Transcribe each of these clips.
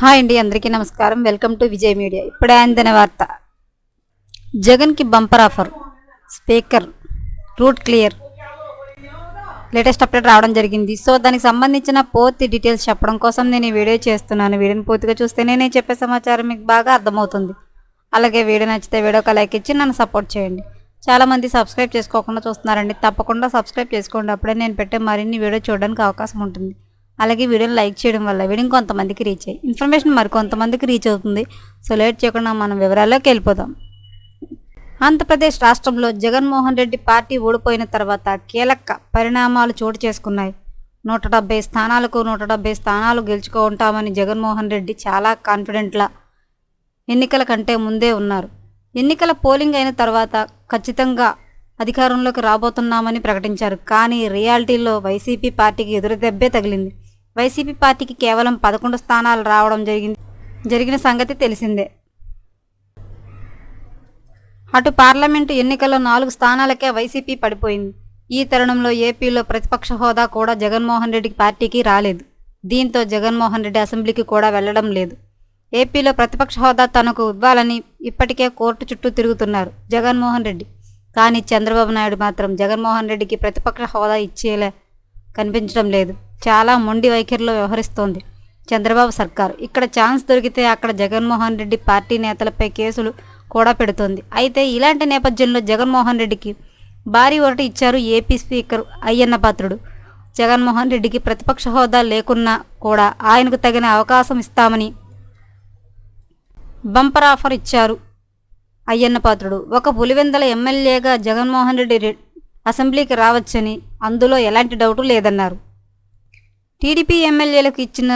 Hi అండి అందరికీ నమస్కారం. Welcome to Vijay media. ఇప్పుడే అందిన వార్త. జగన్కి bumper offer. Speaker route clear. Latest update రావడం జరిగింది. సో దానికి సంబంధించిన పూర్తి డీటెయిల్స్ చెప్పడం కోసం నేను ఈ వీడియో చేస్తున్నాను. వీడియోని పూర్తిగా చూస్తే నేను చెప్పే సమాచారం మీకు బాగా అర్థమవుతుంది. అలాగే వీడియో నచ్చితే వీడియోకి లైక్ ఇచ్చి నన్ను సపోర్ట్ చేయండి. చాలామంది సబ్స్క్రైబ్ చేసుకోకుండా చూస్తున్నారండి. తప్పకుండా సబ్స్క్రైబ్ చేసుకోండి. అప్పుడే నేను పెట్టే మరిన్ని వీడియో చూడడానికి అవకాశం ఉంటుంది. అలాగే వీడియోని లైక్ చేయడం వల్ల వీడియో కొంతమందికి రీచ్ అయ్యి ఇన్ఫర్మేషన్ మరి కొంతమందికి రీచ్ అవుతుంది. సో లేట్ చేయకుండా మనం వివరాల్లోకి వెళ్ళిపోదాం. ఆంధ్రప్రదేశ్ రాష్ట్రంలో జగన్మోహన్ రెడ్డి పార్టీ ఓడిపోయిన తర్వాత కీలక పరిణామాలు చోటు చేసుకున్నాయి. నూట డెబ్బై స్థానాలకు నూట డెబ్బై స్థానాలు గెలుచుకుంటామని జగన్మోహన్ రెడ్డి చాలా కాన్ఫిడెంట్లా ఎన్నికల కంటే ముందే ఉన్నారు. ఎన్నికల పోలింగ్ అయిన తర్వాత ఖచ్చితంగా అధికారంలోకి రాబోతున్నామని ప్రకటించారు. కానీ రియాలిటీలో వైసీపీ పార్టీకి ఎదురుదెబ్బే తగిలింది. వైసీపీ పార్టీకి కేవలం పదకొండు స్థానాలు రావడం జరిగింది. జరిగిన సంగతి తెలిసిందే. అటు పార్లమెంటు ఎన్నికల్లో నాలుగు స్థానాలకే వైసీపీ పడిపోయింది. ఈ తరుణంలో ఏపీలో ప్రతిపక్ష హోదా కూడా జగన్మోహన్ రెడ్డి పార్టీకి రాలేదు. దీంతో జగన్మోహన్ రెడ్డి అసెంబ్లీకి కూడా వెళ్ళడం లేదు. ఏపీలో ప్రతిపక్ష హోదా తనకు ఇవ్వాలని ఇప్పటికే కోర్టు చుట్టూ తిరుగుతున్నారు జగన్మోహన్ రెడ్డి. కానీ చంద్రబాబు నాయుడు మాత్రం జగన్మోహన్ రెడ్డికి ప్రతిపక్ష హోదా ఇచ్చేలా కనిపించడం లేదు. చాలా మొండి వైఖరిలో వ్యవహరిస్తోంది చంద్రబాబు సర్కారు. ఇక్కడ ఛాన్స్ దొరికితే అక్కడ జగన్మోహన్ రెడ్డి పార్టీ నేతలపై కేసులు కూడా పెడుతోంది. అయితే ఇలాంటి నేపథ్యంలో జగన్మోహన్ రెడ్డికి భారీ ఓటు ఇచ్చారు ఏపీ స్పీకర్ అయ్యన్న పాత్రుడు. జగన్మోహన్ రెడ్డికి ప్రతిపక్ష హోదా లేకున్నా కూడా ఆయనకు తగిన అవకాశం ఇస్తామని బంపర్ ఆఫర్ ఇచ్చారు అయ్యన్న పాత్రుడు. ఒక పులివెందల ఎమ్మెల్యేగా జగన్మోహన్ రెడ్డి అసెంబ్లీకి రావచ్చని అందులో ఎలాంటి డౌటు లేదన్నారు. టీడీపీ ఎమ్మెల్యేలకు ఇచ్చిన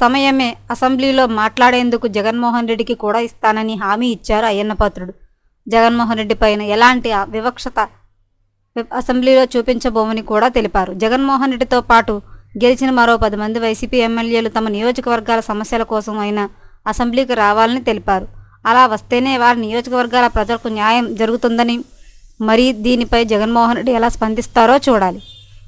సమయమే అసెంబ్లీలో మాట్లాడేందుకు జగన్మోహన్ రెడ్డికి కూడా ఇస్తానని హామీ ఇచ్చారు అయ్యన్నపాత్రుడు జగన్మోహన్ రెడ్డి పైన ఎలాంటి వివక్షత అసెంబ్లీలో చూపించబోమని కూడా తెలిపారు. జగన్మోహన్ రెడ్డితో పాటు గెలిచిన మరో పది మంది వైసీపీ ఎమ్మెల్యేలు తమ నియోజకవర్గాల సమస్యల కోసం అయినా అసెంబ్లీకి రావాలని తెలిపారు. అలా వస్తేనే వారి నియోజకవర్గాల ప్రజలకు న్యాయం జరుగుతుందని మరి దీనిపై జగన్మోహన్ రెడ్డి ఎలా స్పందిస్తారో చూడాలి.